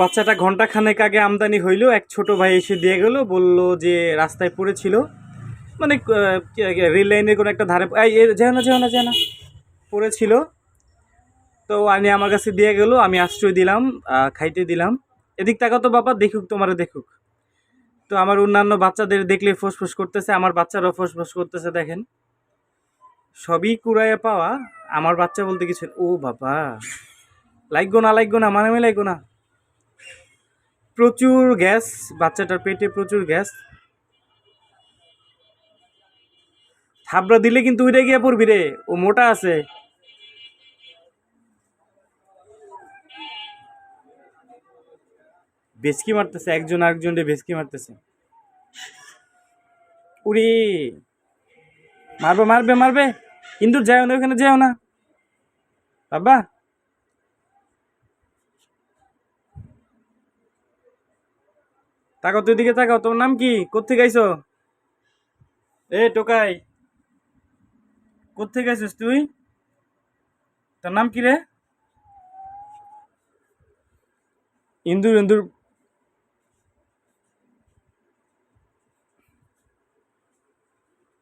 বাচ্চাটা ঘণ্টা খানেক আগে আমদানি হইল। এক ছোট ভাই এসে দিয়ে গেল, বলল যে রাস্তায় পড়েছিল। মানে রেল লাইনের কোনো একটা ধারে যেও না যেও না যেও না। পড়েছিল। তো আমি আমার কাছে দিয়ে গেল, আমি আশ্রয় দিলাম খাইতে দিলাম। এদিক তাকাও তো বাবা, দেখুক তোমারে দেখুক। তো আমার অন্যান্য বাচ্চাদের দেখলে ফোসফোস করতেছে, আমার বাচ্চারাও ফোসফোস করতেছে, দেখেন। সবই কুড়াইয়া পাওয়া, আমার বাচ্চা বলতে কিছু ও বাবা। লাগবো না লাগবো না মানে লাগবো না। প্রচুর গ্যাস, বাচ্চাটার পেটে প্রচুর গ্যাস। থাবড়া দিলে কিন্তু উড়ে গিয়ে পড়বি রে, ও মোটা আছে। বেসকি মারতেছে, একজন আরেকজন রে বেসকি মারতেছে। উড়ি মারবে মারবে মারবে। যাও না, ওখানে যাও না। বাবা। তাকাও তুই দিকে তাকাও তোর নাম কি? কোথেকে আইছো? এ, টোকাই। কোথেকে আইছিস তুই? তোর নাম কি রে? ইন্দুর ইন্দুর।